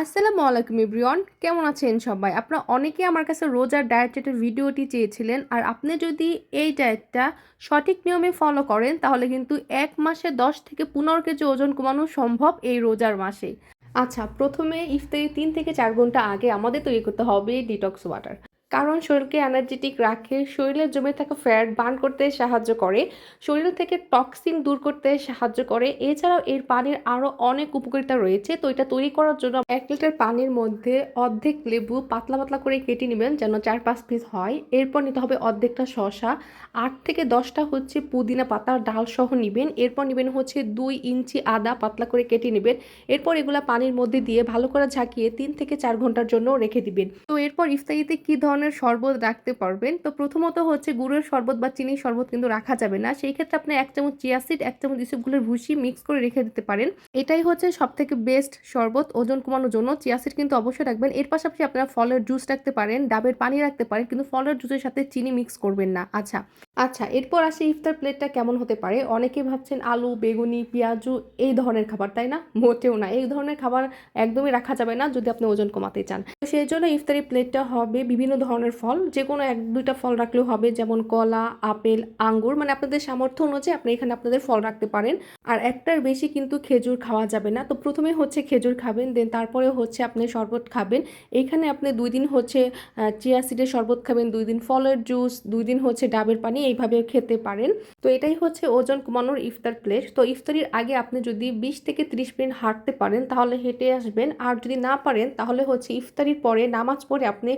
আসসালামু আলাইকুম ইব্রিয়ন কেমন আছেন সবাই? আপনারা অনেকে আমার কাছে রোজার ডায়েটের ভিডিওটি চেয়েছিলেন, আর আপনি যদি এই ডায়েটটা সঠিক নিয়মে ফলো করেন, তাহলে কিন্তু এক মাসে দশ থেকে পনেরো কেজি ওজন কমানো সম্ভব এই রোজার মাসে। আচ্ছা প্রথমে ইফতারি তিন থেকে চার ঘণ্টা আগে আমাদের তৈরি করতে হবে ডিটক্স ওয়াটার কারণ শরীরকে এনার্জেটিক রাখে, শরীরে জমে থাকা ফ্যাট বার্ন করতে সাহায্য করে, শরীর থেকে টক্সিন দূর করতে সাহায্য করে। এছাড়াও এর পানির আরও অনেক উপকারিতা রয়েছে, তো এটা তৈরি করার জন্য এক লিটার পানির মধ্যে অর্ধেক লেবু পাতলা পাতলা করে কেটে নেবেন যেন চার পাঁচ পিস হয়। এরপর নিতে হবে অর্ধেকটা শশা আট থেকে দশটা হচ্ছে পুদিনা পাতার ডাল সহ নেবেন। এরপর নেবেন হচ্ছে দুই ইঞ্চি আদা পাতলা করে কেটে নেবেন। এরপর এগুলা পানির মধ্যে দিয়ে ভালো করে ঝাঁকিয়ে তিন থেকে চার ঘণ্টার জন্য রেখে দিবেন। তো এরপর ইফতারিতে কি ধরনের শরবত রাখতে পারবেন। তো প্রথমত হচ্ছে গুড়ের শরবত বা চিনির শরবত কিন্তু রাখা যাবে না। সেই ক্ষেত্রে আপনি এক চামচ চিয়া সিড, এক চামচ ইসবগুলোর ভুসি মিক্স করে রেখে দিতে পারেন। এটাই হচ্ছে সব থেকে বেস্ট শরবত ওজন কমানোর জন্য। চিয়া সিড কিন্তু অবশ্যই রাখবেন। এর পাশাপাশি আপনারা ফলের জুস রাখতে পারেন, ডাবের পানি রাখতে পারেন, কিন্তু ফলের জুসের সাথে চিনি মিক্স করবেন না। আচ্ছা আচ্ছা এরপর আসে ইফতার প্লেটটা কেমন হতে পারে? অনেকে ভাবছেন আলু, বেগুনি, পেঁয়াজু, এই ধরনের খাবার, তাই না? মোটেও না। এই ধরনের খাবার একদমই রাখা যাবে না যদি আপনি ওজন কমাতে চান। সেই জন্য ইফতারি প্লেটটা হবে বিভিন্ন ধরনের ফল যে কোনো এক, দুইটা ফল রাখলেও হবে, যেমন কলা, আপেল, আঙ্গুর মানে আপনাদের সামর্থ্য অনুযায়ী আপনি এখানে আপনাদের ফল রাখতে পারেন। আর একটার বেশি কিন্তু খেজুর খাওয়া যাবে না। তো প্রথমে হচ্ছে খেজুর খাবেন, দেন তারপরে হচ্ছে আপনি শরবত খাবেন। এইখানে আপনি দুই দিন হচ্ছে চিয়া সিডের শরবত খাবেন, দুই দিন ফলের জুস, দুই দিন হচ্ছে ডাবের পানি এইভাবে খেতে পারেন। তো এটাই হচ্ছে ওজন কমানোর ইফতার প্লেট। তো ইফতারির আগে আপনি যদি বিশ থেকে ত্রিশ মিনিট হাঁটতে পারেন, তাহলে হেঁটে আসবেন। আর যদি না পারেন, তাহলে হচ্ছে ইফতারির পরে, নামাজ পড়ে আপনি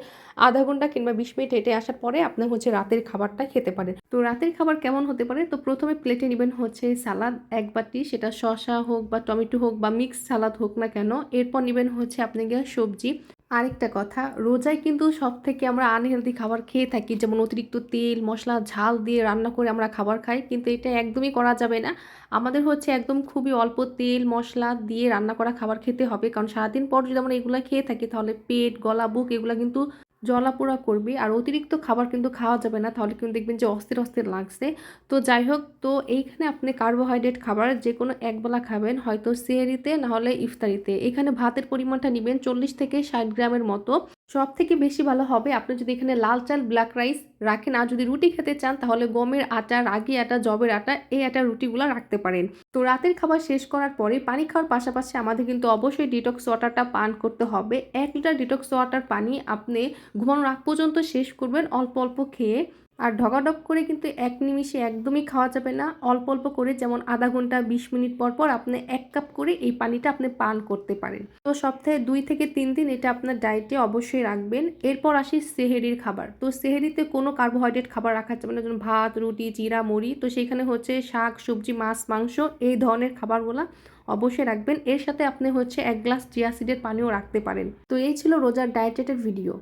আধা ঘণ্টা কিংবা বিশ মিনিট হেঁটে আসার পরে আপনি হচ্ছে রাতের খাবারটা খেতে পারেন। তো রাতের খাবার কেমন হতে পারে? তো প্রথমে প্লেটে নেবেন হচ্ছে সালাদ এক বাটি, সেটা শসা হোক বা টমেটো হোক বা মিক্স সালাদ হোক না কেন। এরপর নেবেন হচ্ছে আপনি গিয়ে সবজি। আরেকটা কথা, রোজায় কিন্তু সব থেকে আমরা আনহেলদি খাবার খেয়ে থাকি, যেমন অতিরিক্ত তেল, মশলা, ঝাল দিয়ে রান্না করে আমরা খাবার খাই, কিন্তু এটা একদমই করা যাবে না। আমাদের হচ্ছে একদম খুবই অল্প তেল, মশলা দিয়ে রান্না করা খাবার খেতে হবে, কারণ সারাদিন পর যদি আমরা এগুলো খেয়ে থাকি, তাহলে পেট, গলা, বুক এগুলো কিন্তু জলাপোড়া করবে। আর অতিরিক্ত খাবার কিন্তু খাওয়া যাবে না, তাহলে কিন্তু দেখবেন যে অস্থির অস্থির লাগছে। তো যাই হোক, তো এইখানে আপনি কার্বোহাইড্রেট খাবার যে কোনো একবেলা খাবেন, হয়তো সেহরিতে নাহলে ইফতারিতে। এখানে ভাতের পরিমাণটা নেবেন চল্লিশ থেকে ষাট গ্রামের মতো। সব থেকে বেশি ভালো হবে, আপনি যদি এখানে লাল চাল ব্ল্যাক রাইস রাখেন, আর যদি রুটি খেতে চান, তাহলে গমের আটা, রাগি আটা, জবের আটা, এই আটা রুটিগুলো রাখতে পারেন। তো রাতের খাবার শেষ করার পরে পানি খাওয়ার পাশাপাশি আমাদের কিন্তু অবশ্যই ডিটক্স ওয়াটারটা পান করতে হবে। এক লিটার ডিটক্স ওয়াটার পানি আপনি ঘুমানোর আগ পর্যন্ত শেষ করবেন, অল্প অল্প খেয়ে আর ঢগাঢক করে কিন্তু এক নিমিষে একদমই খাওয়া যাবে না। অল্প অল্প করে যেমন আধা ঘণ্টা, বিশ মিনিট পর পর আপনি এক কাপ করে এই পানিটা আপনি পান করতে পারেন। তো সপ্তাহে দুই থেকে তিন দিন এটা আপনার ডায়েটে অবশ্যই রাখবেন। এরপর আসি সেহেরির খাবার। তো সেহেরিতে কোনো কার্বোহাইড্রেট খাবার রাখা যাবে না, যেমন ভাত, রুটি, জিরা, মুড়ি। তো সেইখানে হচ্ছে শাক, সবজি, মাছ, মাংস এই ধরনের খাবারগুলো অবশ্যই রাখবেন। এর সাথে আপনি হচ্ছে এক গ্লাস চিয়া সিডের পানিও রাখতে পারেন। তো এই ছিল রোজার ডায়েটেটের ভিডিও